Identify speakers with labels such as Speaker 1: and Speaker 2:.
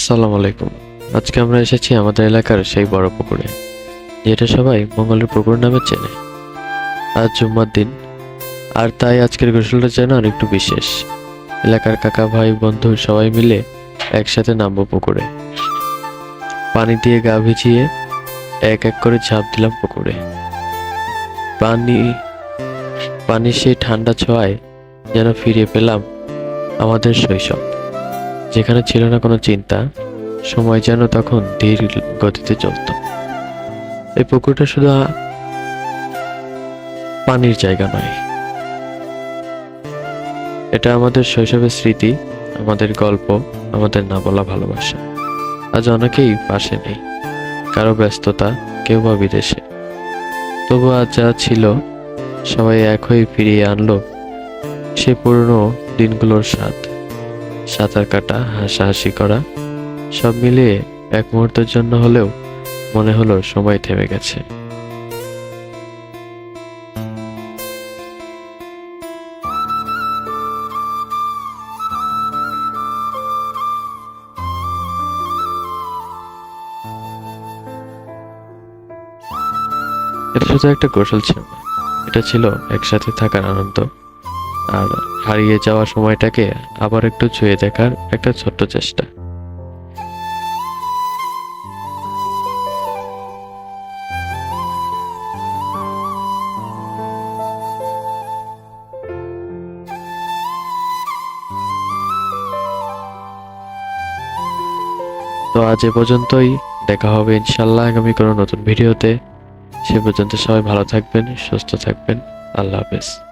Speaker 1: আসসালামু আলাইকুম। আজকে আমরা এসেছি আমাদের এলাকার সেই বড় পুকুরে, যেটা সবাই মঙ্গলের পুকুর নামে চেনে। আজ জুম্মার দিন, আর তাই আজকের গোসলটা যেন অনেকটু বিশেষ। এলাকার কাকা, ভাই, বন্ধু সবাই মিলে একসাথে নামবো পুকুরে। পানি দিয়ে গা ভিজিয়ে এক এক করে ঝাঁপ দিলাম পুকুরে। পানি, পানির সেই ঠান্ডা ছোঁয়ায় যেন ফিরে পেলাম আমাদের শৈশব। যেখানে ছিল না কোনো চিন্তা, সময় যেন তখন ধীর গতিতে চলত। এই পুকুরটা শুধু পানির জায়গা নয়। এটা আমাদের শৈশবের স্মৃতি, আমাদের গল্প, আমাদের না বলা ভালোবাসা। আজ অনেকেই পাশে নেই। কারও ব্যস্ততা, কেউ বা বিদেশে। তবু আজ যা ছিল, সবাই এক হয়ে ফিরিয়ে আনলো সে পুরনো দিনগুলোর স্বাদ। সাঁতার কাটা, হাসাহাসি করা, সব মিলিয়ে এক মুহূর্তের জন্য হলেও মনে হলো সময় থেমে গেছে। এটা শুধু একটা কৌশল ছিল এটা ছিল একসাথে থাকার আনন্দ। আর হারিয়ে যাওয়া সময়টাকে আবার একটু ছুঁয়ে দেখার একটা ছোট্ট চেষ্টা। তো আজ এ পর্যন্তই। দেখা হবে ইনশাল্লাহ আগামী কোনো নতুন ভিডিওতে। সে পর্যন্ত সবাই ভালো থাকবেন, সুস্থ থাকবেন। আল্লাহ হাফেজ।